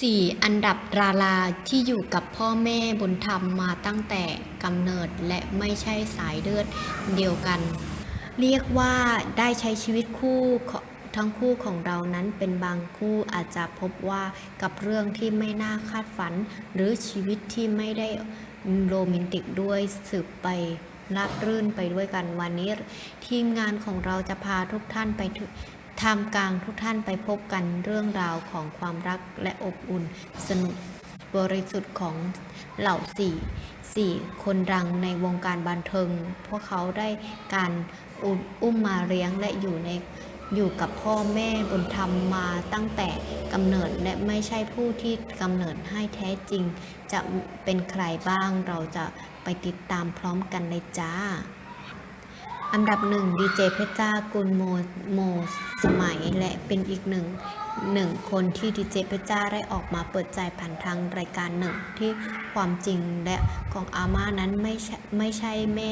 4. อันดับดาราที่อยู่กับพ่อแม่บุญธรรมมาตั้งแต่กำเนิดและไม่ใช่สายเลือดเดียวกัน เรียกว่าได้ใช้ชีวิตคู่ทั้งคู่ของเรานั้นเป็นบางคู่อาจจะพบว่ากับเรื่องที่ไม่น่าคาดฝัน หรือชีวิตที่ไม่ได้โรแมนติกด้วยสืบไปราบรื่นไปด้วยกันวันนี้ ทีมงานของเราจะพาทุกท่านไป ถึงกลางทุกท่านไปพบกันเรื่องราวของความรักและอบอุ่น สนุกบริสุทธิ์ของเหล่าสี่สี่คนดังในวงการบันเทิง พวกเขาได้การอุ้มอุ้มมาเลี้ยงและอยู่ในอยู่กับพ่อแม่บุญธรรมมาตั้งแต่กำเนิดและไม่ใช่ผู้ที่กำเนิดให้แท้จริง จะเป็นใครบ้างเราจะไปติดตามพร้อมกันเลยจ้า อันดับหนึ่งดีเจเพชรจ้ากุลโมโมสมัยและเป็นอีกหนึ่งหนึ่งคนที่ดีเจเพชรจ้าได้ออกมาเปิดใจผ่านทางรายการหนึ่งที่ความจริงและของอาม่านั้นไม่ใช่ไม่ใช่แม่